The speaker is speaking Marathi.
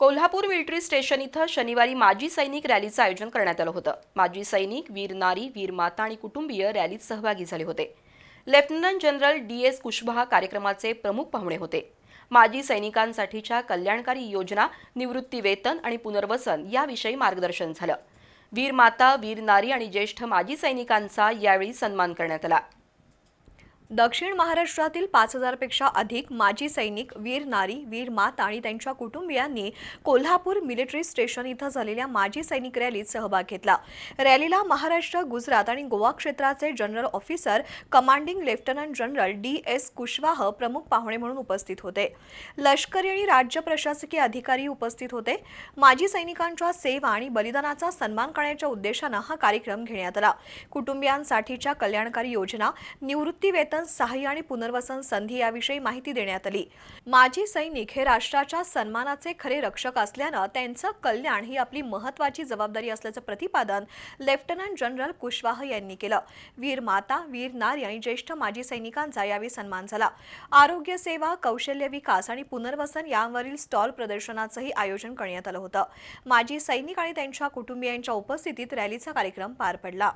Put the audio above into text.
कोल्हापूर मिलिटरी स्टेशन इथं शनिवारी माजी सैनिक रॅलीचं आयोजन करण्यात आलं होतं. माजी सैनिक वीर नारी वीर माता आणि कुटुंबीय रॅलीत सहभागी झाले होते. Lieutenant general D S Kushwaha कार्यक्रमाचे प्रमुख पाहुणे होते. माजी सैनिकांसाठीच्या कल्याणकारी योजना निवृत्ती वेतन आणि पुनर्वसन याविषयी मार्गदर्शन झालं. वीर माता वीर नारी आणि ज्येष्ठ माजी सैनिकांचा यावेळी सन्मान करण्यात आला. दक्षिण महाराष्ट्रातील पाच हजारपेक्षा अधिक माजी सैनिक वीर नारी वीर माता आणि त्यांच्या कुटुंबियांनी कोल्हापूर मिलिटरी स्टेशन इथं झालेल्या माजी सैनिक रॅलीत सहभाग घेतला. रॅलीला महाराष्ट्र गुजरात आणि गोवा क्षेत्राचे general officer commanding lieutenant general D S Kushwaha प्रमुख पाहुणे म्हणून उपस्थित होते. लष्करी आणि राज्य प्रशासकीय अधिकारी उपस्थित होते. माजी सैनिकांच्या सेवा आणि बलिदानाचा सन्मान करण्याच्या उद्देशानं हा कार्यक्रम घेण्यात आला. कुटुंबियांसाठीच्या कल्याणकारी योजना निवृत्ती वेतन सहाय्य आणि पुनर्वसन संधी याविषयी माहिती देण्यात आली. माजी सैनिक हे राष्ट्राच्या सन्मानाचे खरे रक्षक असल्यानं त्यांचं कल्याण ही आपली महत्वाची जबाबदारी असल्याचं प्रतिपादन लेफ्टनंट जनरल कुशवाह यांनी केलं. वीर माता वीर नारी आणि ज्येष्ठ माजी सैनिकांचा यावेळी सन्मान झाला. आरोग्य सेवा कौशल्य विकास आणि पुनर्वसन यावरील स्टॉल प्रदर्शनाचंही आयोजन करण्यात आलं होतं. माजी सैनिक आणि त्यांच्या कुटुंबियांच्या उपस्थितीत रॅलीचा कार्यक्रम पार पडला.